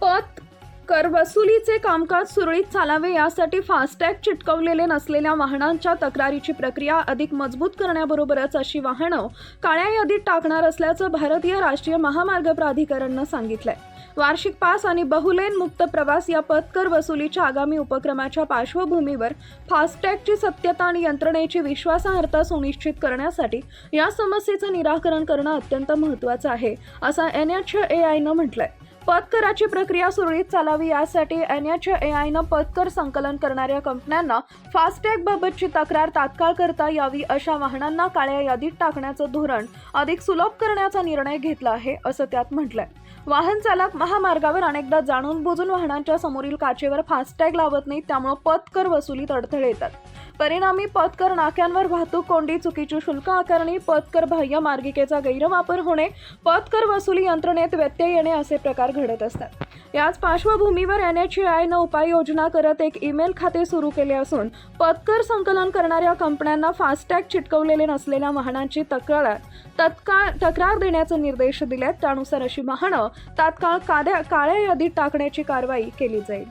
पत कर वसुलीचे कामकाज सुरळीत चालावे यासाठी फास्टॅग चिटकवलेले नसलेल्या वाहनांच्या तक्रारीची प्रक्रिया अधिक मजबूत करण्याबरोबरच अशी वाहनं काळ्या यादीत टाकणार असल्याचं भारतीय राष्ट्रीय महामार्ग प्राधिकरणनं सांगितलंय. वार्षिक पास आणि बहुलेन मुक्त प्रवास या पथकर वसुलीच्या आगामी उपक्रमाच्या पार्श्वभूमीवर फास्टॅगची सत्यता आणि यंत्रणेची विश्वासार्हता सुनिश्चित करण्यासाठी या समस्येचं निराकरण करणं अत्यंत महत्त्वाचं आहे असं एन एच ए आयनं म्हटलंय. पथकराची प्रक्रिया सुरळीत चालावी यासाठी एन एच ए आयनं पथकर संकलन करणाऱ्या कंपन्यांना फास्टॅगबाबतची तक्रार तात्काळ करता यावी अशा वाहनांना काळ्या यादीत टाकण्याचं धोरण अधिक सुलभ करण्याचा निर्णय घेतला आहे असं त्यात म्हटलंय. वाहन चालक महामार्गावर अनेकदा जाणून बुजून वाहनांच्या समोरील काचेवर फास्टॅग लावत नाहीत त्यामुळे पथकर वसुलीत अडथळे येतात. परिणामी पथकर नाक्यांवर वाहतूक कोंडी चुकीची शुल्क आकारणी पथकर बाह्य मार्गिकेचा गैरवापर होणे पथकर वसुली यंत्रणेत व्यत्यय येणे असे प्रकार घडत असतात. याच पार्श्वभूमीवर एन एच आयनं उपाययोजना करत एक ईमेल खाते सुरू केले असून पथकर संकलन करणाऱ्या कंपन्यांना फास्टॅग चिटकवलेले नसलेल्या वाहनांची तक्रार तत्काळ तक्रार देण्याचे निर्देश दिलेत. त्यानुसार अशी वाहनं तात्काळ काद्या काळ्या यादीत टाकण्याची कारवाई केली जाईल.